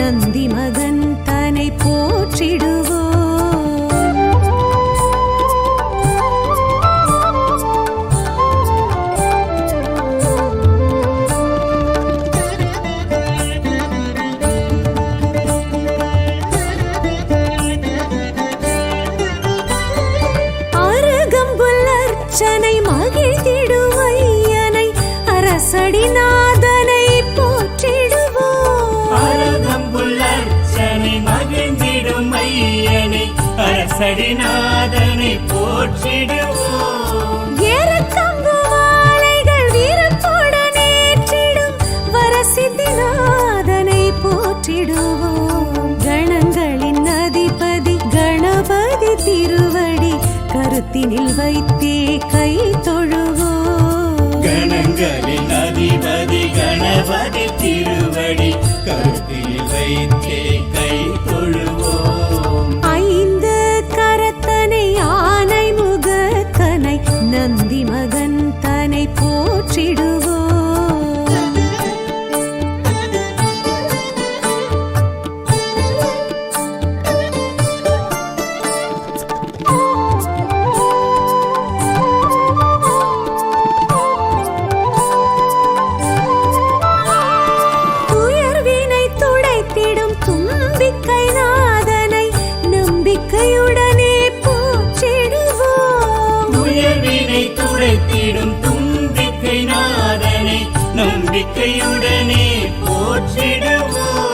நந்தி மகன் தனை போற்றிடுவோம் அரசடிநாதனை போற்றிடுவோம். ஏறக்கம்பு மாலைகள் வீரத்துடன் ஏற்றிடும் வரசித்திநாதனை போற்றிடுவோம். கணங்களின் அதிபதி கணபதி திருவடி கருத்தினில் வைத்தே கை தொழுவோம். கணங்களின் அதிபதி கணபதி திருவடி கருத்தில் வைத்தே கை தொழுவோம். நம்பிக்கையுடனே போற்றிடுவோம்.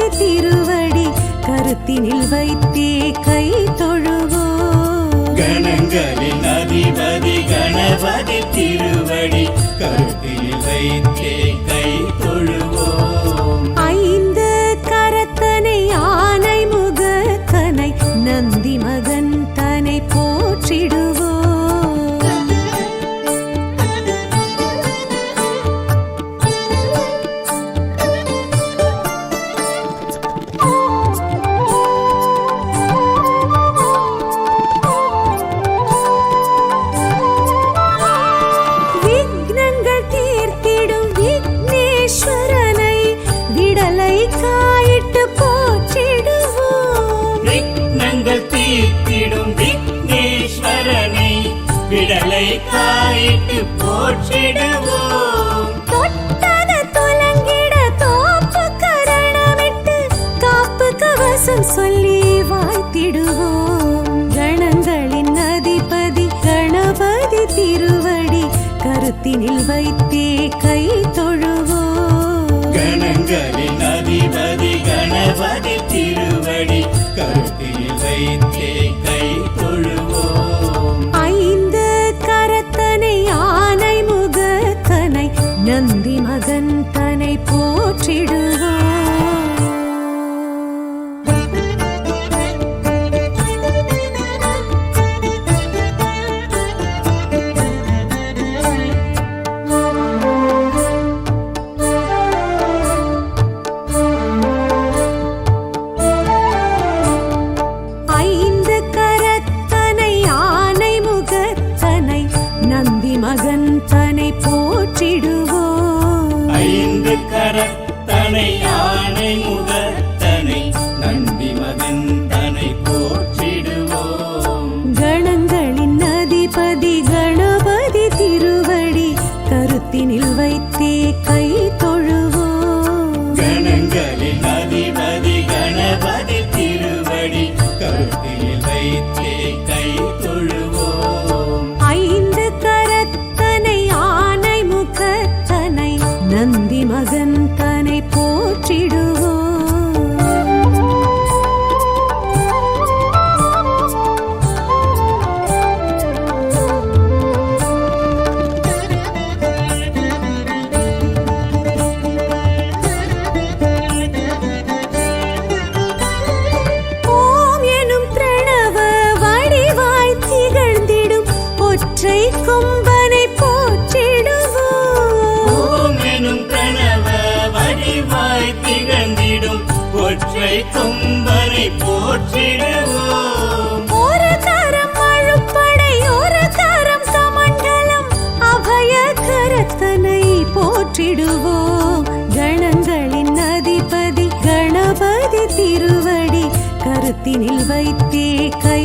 கணபதி திருவடி கருத்தினில் வைத்தே கை தொழுவோம் கணங்களின் அதிபதி கணபதி திருவடி கருத்தில் வைத்தே கை தொழுவோம் ஐந்து கரத்தனை ஆனை முகத்தனை நந்தி மகன் தனை போற்றிடுவோம் விடலை காயிட்டு போற்றிடுவோம். தொட்டத துலங்கிட தோப்பு கரணமிட்டு காப்பு கவசம் சொல்லி வாழ்த்திடுவோம் கணங்களின் அதிபதி கணபதி திருவடி கருத்தினில் வைத்தே கை தொழுவோம். கணங்களின் அதிபதி கணபதி திருவடி கருத்தில் வைத்தே தொட்டியில் வைத்தே கை தேடுவோ? கணங்களின் அதிபதி கணபதி திருவடி கருத்தினில் வைத்தே கை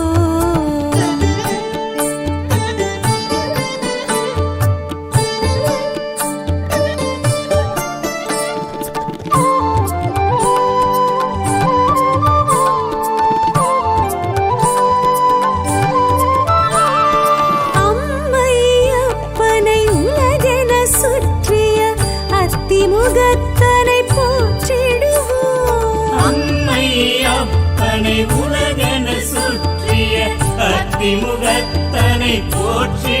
போற்றி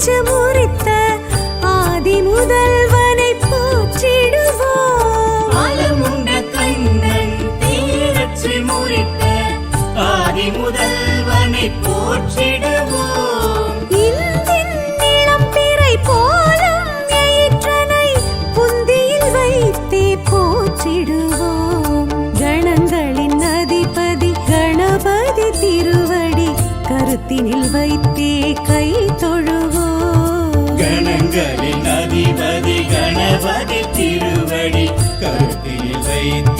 কাছে ஆண்டவரின் திருவடி கருத்தில் வைத்து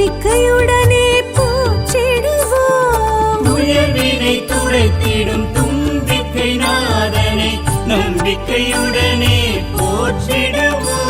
நம்பிக்கையுடனே போற்றிடுவோம். உயர்வினை துடைத்திடும் தும்பிக்கை நாதனை நம்பிக்கையுடனே போற்றிடுவோம்.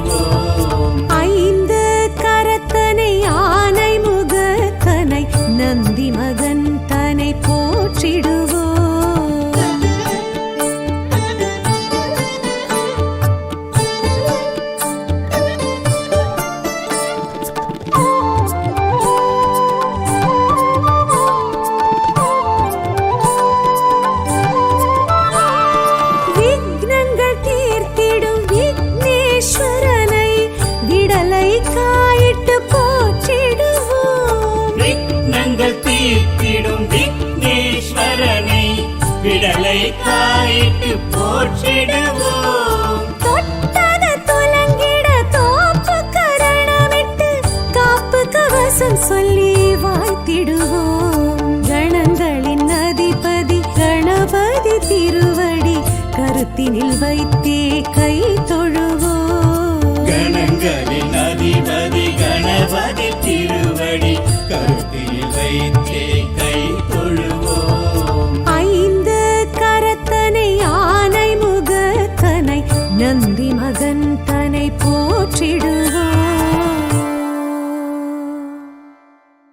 You.